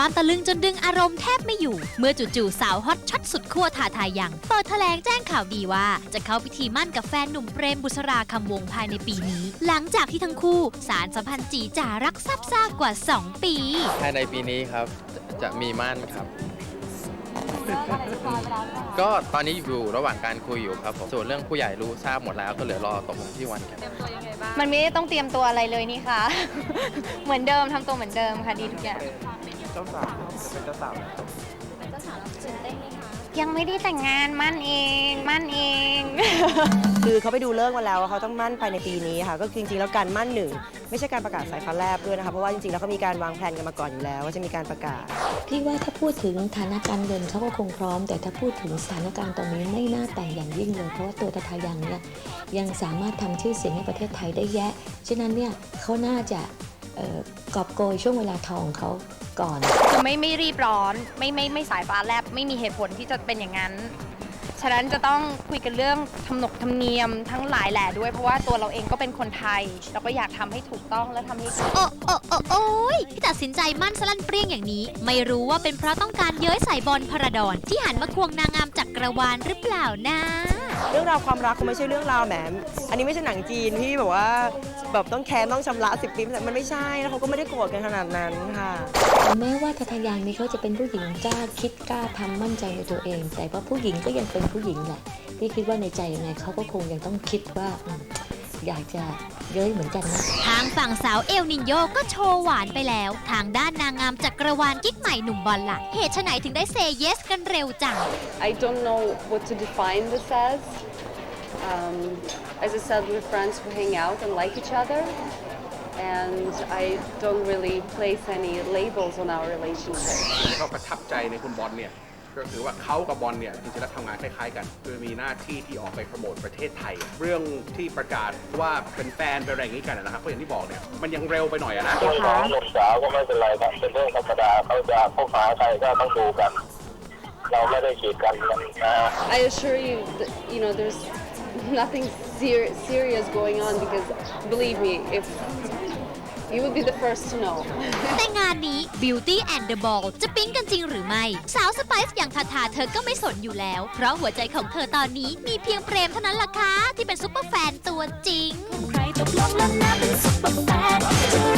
ความตะลึงจนดึงอารมณ์แทบไม่อยู่ เมื่อจู่ๆสาวฮอตช็อตสุดขั้วทาทายยังเปิดแถลงแจ้งข่าวดีว่า จะเข้าพิธีมั่นกับแฟนหนุ่มเปรมบุษราคำวงภายในปีนี้ หลังจากที่ทั้งคู่สารสัมพันธ์จีจ่ารักซับซ่ากว่า 2 ปี ภายในปีนี้ครับจะจะมีม่านครับ ก็ตอนนี้อยู่ระหว่างการคุยอยู่ครับผมส่วนเรื่องผู้ใหญ่รู้ทราบหมดแล้วก็เหลือรอตกลงที่วันกันมันไม่ได้ต้องเตรียมตัวอะไรเลยนี่ค่ะ เหมือนเดิมทำตัวเหมือนเดิมค่ะดีทุกอย่างเจ้าสาวจะเป็นเจ้าสาวยังไม่ได้แต่งงานมั่นเองมั่นเอง คือเขาไปดูเลิกษ์มาแล้วว่าเขาต้องมั่นภายในปีนี้ค่ะ ก็คือจริงๆแล้วการมั่นหนึ่งไม่ใช่การประกาศสายฟ้าแลบด้วยนะคะเพราะว่าจริงๆแล้วเขามีการวางแผนกันมาก่อนอยู่แล้ว ว่าจะมีการประกาศพี่ว่าถ้าพูดถึงฐานะการเงินเขาก็คงพร้อม แต่ถ้าพูดถึงสถานการณ์ตอนนี้ไม่น่าแต่งอย่างยิ่งเลยเพราะว่าตัวทาทายังเนี่ยยังสามารถทำชื่อเสียงให้ประเทศไทยได้แยะฉะนั้นเนี่ยเขาน่าจะเอ่อกอบโกยช่วงเวลาทองของเขา ก่อน คือไม่ไม่รีบร้อน ไม่ไม่ไม่สายฟ้าแลบไม่มีเหตุผลที่จะเป็นอย่างนั้น ฉะนั้นจะต้องคุยกันเรื่องทำนกธรรมเนียมทั้งหลายแหล่ด้วยเพราะว่าตัวเราเองก็เป็นคนไทย เราก็อยากทำให้ถูกต้องและทำให้ดีโอ้โอ้โอ้โอ้ยที่ตัดสินใจมั่นสลันเปรี้ยงอย่างนี้ ไม่รู้ว่าเป็นเพราะต้องการเย้ยใส่บอลพระดอนที่หันมาควงนางงามจักรวาลหรือเปล่านะ เรื่องราวความรักคงไม่ใช่เรื่องราวแหม อันนี้ไม่ใช่หนังจีนที่แบบว่า แบบต้องแค้นต้องชำระสิบปีมันไม่ใช่แล้วเขาก็ไม่ได้โกรธกันขนาดนั้นค่ะแม้ว่าทาทายังนี้เขาจะเป็นผู้หญิงกล้าคิดกล้าทำมั่นใจในตัวเอง แต่ว่าผู้หญิงก็ยังเป็นผู้หญิงแหละพี่คิดว่าในใจยังไงเขาก็คงยังต้องคิดว่าอืมอยากจะเย้ยเหมือนกันนะ ทางฝั่งสาวเอลนินโยก็โชว์หวานไปแล้ว ทางด้านนางงามจักรวาลกิ๊กใหม่หนุ่มบอลล่ะ เหตุไฉนถึงได้เซเยสกันเร็วจัง I don't know what to define this as. Um, as I said, we're friends who hang out and like each other. And I don't really place any labels on our relationship. ที่เขาประทับใจในคุณบอลเนี่ย ก็คือว่าเขากับบอลเนี่ยจริงๆแล้วทำงานคล้ายๆกัน คือมีหน้าที่ที่ออกไปโปรโมทประเทศไทย เรื่องที่ประกาศว่าเป็นแฟนเป็นอะไรอย่างนี้กันนะครับเพราะอย่างที่บอกเนี่ยมันยังเร็วไปหน่อยอะนะ เรื่องของหนุ่มสาวก็ไม่เป็นไรครับเป็นเรื่องธรรมดาเขาจะพบหาใครก็ต้องดูกัน เราไม่ได้กีดกันกันนะฮะ I assure you, that, you know, there's nothing ser- serious going on because believe me, if you would be the first to know. แต่งานนี้ Beauty and the Ball จะปิ๊งกันจริงหรือไม่ สาวสไปซ์อย่างทาทาเธอก็ไม่สนอยู่แล้ว เพราะหัวใจของเธอตอนนี้มีเพียงเปรมเท่านั้นล่ะค่ะที่เป็นซุปเปอร์แฟนตัวจริง ใครตกลงแล้วนะเป็นซุปเปอร์แฟนจะรักกับซุปเปอร์แมน